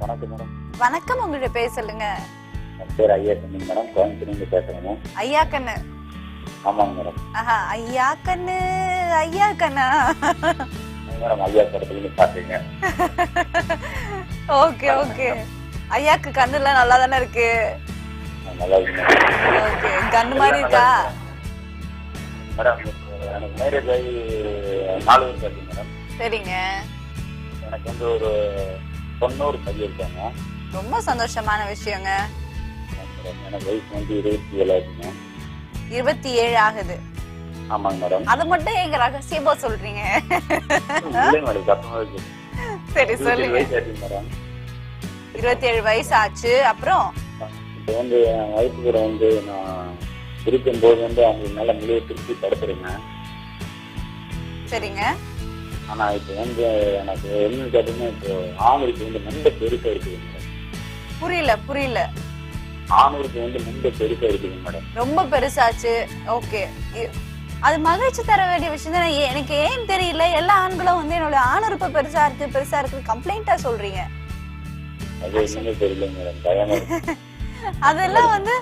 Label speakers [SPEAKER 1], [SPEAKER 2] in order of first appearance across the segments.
[SPEAKER 1] Madam வணக்கம் madam.
[SPEAKER 2] வணக்கம் உங்களுடைய பேர் சொல்லுங்க.
[SPEAKER 1] பேர் ஐயா சொன்னீங்க மேடம். கோயம்புத்தூர்லேருந்து பேசுகிறேங்க
[SPEAKER 2] ஐயா கண்ணு.
[SPEAKER 1] ஆமாங்க மேடம்.
[SPEAKER 2] ஆஹா ஐயா கண்ணு ஐயா கண்ணா?
[SPEAKER 1] மேடம் ஐயா படத்துலேருந்து பார்த்துங்க
[SPEAKER 2] ஓகே ஓகே. ஐயாக்கு கண்ணுலாம் நல்லா தானே இருக்கு?
[SPEAKER 1] நல்லா இருக்கு
[SPEAKER 2] ஓகே கண்ணு மாதிரி இருக்கா?
[SPEAKER 1] மேடம். எனக்கு மேரேஜ் ஆகி நாலு வருஷம் ஆச்சு மேடம்.
[SPEAKER 2] சரிங்க.
[SPEAKER 1] எனக்கு வந்து ஒரு தொண்ணூறு பையன் இருக்காங்க
[SPEAKER 2] ரொம்ப சந்தோஷமான விஷயங்க.
[SPEAKER 1] எனக்கு வயசு வந்து இருபத்தி ஏழு
[SPEAKER 2] இருபத்தி ஏழு ஆகுது.
[SPEAKER 1] ஆமாங்க மேடம்.
[SPEAKER 2] அது மட்டும் எங்க ரகசியமா சொல்றீங்க? சரி சொல்லுங்க. இருபத்தி ஏழு வயசு ஆச்சு அப்புறம்?
[SPEAKER 1] இப்போ வந்து என் வயசு கூட வந்து நான் இருக்கும்போது வந்து அவங்க மேலே முழுவ திருப்பி படுத்துருங்க
[SPEAKER 2] சரிங்க.
[SPEAKER 1] ஆனா இப்போ வந்து எனக்கு என்ன கேட்டீங்கன்னா இப்போ ஆணுக்கு வந்து மண்டை பெருசா இருக்குது மேடம்
[SPEAKER 2] புரியல புரியல.
[SPEAKER 1] ஆணுக்கு வந்து மண்டை பெருசா இருக்குது மேடம்
[SPEAKER 2] ரொம்ப பெருசாச்சு. ஓகே. அது மகிழ்ச்சி தர வேண்டிய விஷயம் தான். எனக்கு ஏன் தெரியல? எல்லா ஆண்களும் வந்து என்னோட ஆணுறுப்பு பெருசா இருக்கு பெருசா இருக்கு கம்ப்ளைண்டா சொல்றீங்க.
[SPEAKER 1] அது என்னன்னு தெரியல மேடம் பயமா இருக்கு.
[SPEAKER 2] அதெல்லாம் வந்து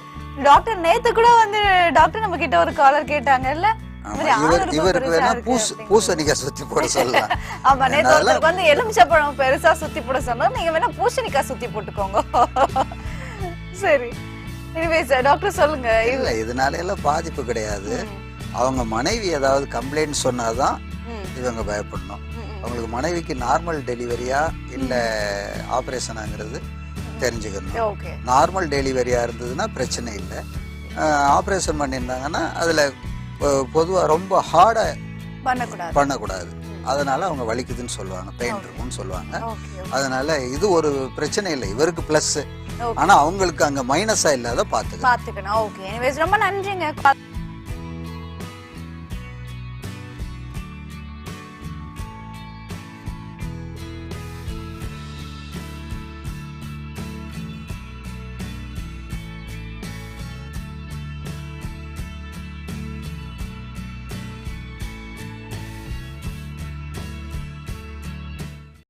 [SPEAKER 2] டாக்டர் நேத்து கூட வந்து டாக்டர் நம்ம கிட்ட ஒரு காலர் கேட்டாங்கல்ல
[SPEAKER 3] இவர் இவருக்கு வேணா
[SPEAKER 2] அப்படிங்கிறது.
[SPEAKER 3] பூசணிக்காய் சுத்தி போட சொல்லலாம்.
[SPEAKER 2] ஆமா நேத்து ஒருத்தருக்கு வந்து எலுமிச்சப்பழம் பெருசா சுத்தி போட சொன்னோம் நீங்க வேணா பூசணிக்காய் சுத்தி போட்டுக்கோங்க. சரி. எனிவேஸ் டாக்டர் சொல்லுங்க.
[SPEAKER 3] இல்ல இதனால எல்லாம் பாதிப்பு கிடையாது. அவங்க மனைவி ஏதாவது கம்ப்ளைண்ட் சொன்னாதான் இவங்க பயப்படணும். அவங்களுக்கு மனைவிக்கு நார்மல் டெலிவரியா இல்ல ஆபரேஷனாங்கிறது தெரிஞ்சுக்கணும்.
[SPEAKER 2] ஓகே.
[SPEAKER 3] நார்மல் டெலிவரியா இருந்ததுன்னா பிரச்சனை இல்லை. ஆபரேஷன் பண்ணியிருந்தாங்கன்னா அதுல பொதுவாக ரொம்ப ஹார்டா
[SPEAKER 2] பண்ணக்கூடாது.
[SPEAKER 3] பண்ணக்கூடாது. அதனால அவங்க வலிக்குதுன்னு சொல்லுவாங்க பெயின் இருக்கும்னு சொல்லுவாங்க. அதனால இது ஒரு பிரச்சனை இல்லை இவருக்கு ப்ளஸ் ஆனா அவங்களுக்கு அங்க மைனஸா இல்லாத பாத்துக்க
[SPEAKER 2] பாத்துக்கணும். ஓகே. ரொம்ப நன்றிங்க.